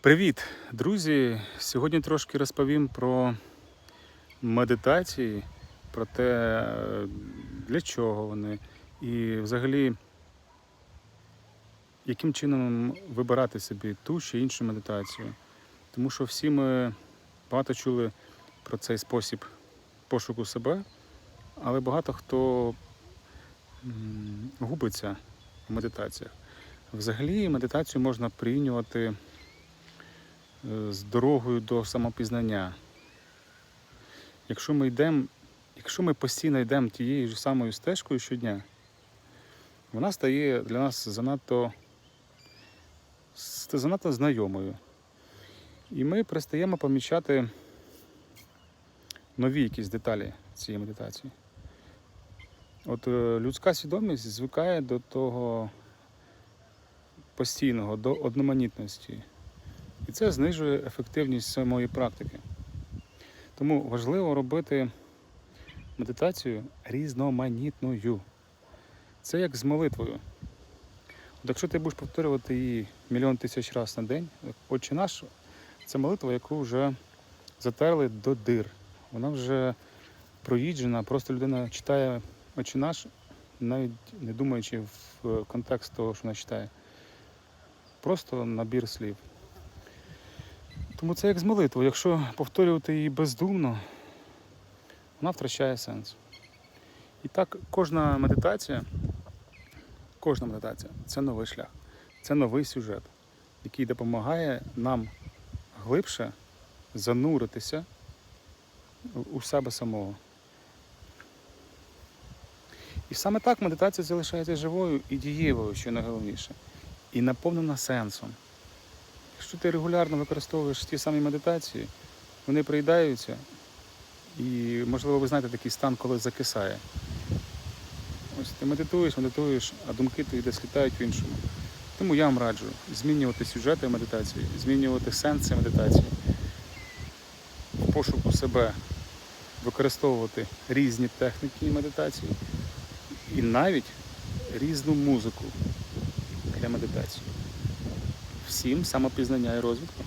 Привіт, друзі! Сьогодні трошки розповім про медитації, про те, для чого вони, і взагалі, яким чином вибирати собі ту чи іншу медитацію. Тому що всі ми багато чули про цей спосіб пошуку себе, але багато хто губиться в медитаціях. Взагалі медитацію можна прийняти е, з дорогою до самопізнання. Якщо ми йдемо, якщо ми постійно йдемо тією ж самою стежкою щодня, вона стає для нас занадто, занадто знайомою. І ми перестаємо помічати нові якісь деталі цієї медитації. От е, людська свідомість звикає до того постійного, до одноманітності. І це знижує ефективність самої практики. Тому важливо робити медитацію різноманітною. Це як з молитвою. От якщо ти будеш повторювати її мільйон тисяч разів на день, Отче наш, це молитва, яку вже затерли до дир. Вона вже проїджена, просто людина читає Отче наш, навіть не думаючи в контекст того, що вона читає. Просто набір слів. Тому це як з молитвою. Якщо повторювати її бездумно, вона втрачає сенс. І так кожна медитація, кожна медитація це новий шлях, це новий сюжет, який допомагає нам глибше зануритися у себе самого. І саме так медитація залишається живою і дієвою, що найголовніше, і наповнена сенсом. Якщо ти регулярно використовуєш ті самі медитації, вони приїдаються, і, можливо, ви знаєте такий стан, коли закисає. Ось ти медитуєш, медитуєш, а думки твої десь літають в іншому. Тому я вам раджу змінювати сюжети медитації, змінювати сенси медитації, в пошуку себе використовувати різні техніки медитації і навіть різну музику для медитації. Всім самопізнання і розвитку.